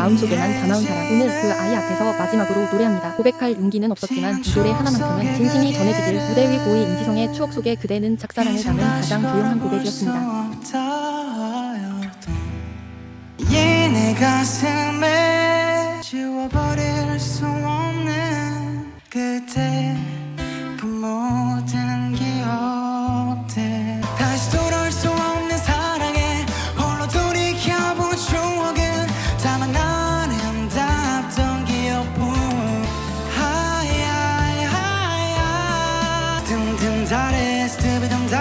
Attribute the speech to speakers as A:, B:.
A: 마음속에만 담아온 사랑. 오늘 그 아이 앞에서 마지막으로 노래합니다. 고백할 용기는 없었지만 이 노래 하나만큼은 진심이 전해지길 무대 위 고의 인지성의 추억 속에 그대는 작사랑을 담은 가장 조용한 고백이었습니다.
B: 이 내 가슴에 지워버려 잘했어 비정 잘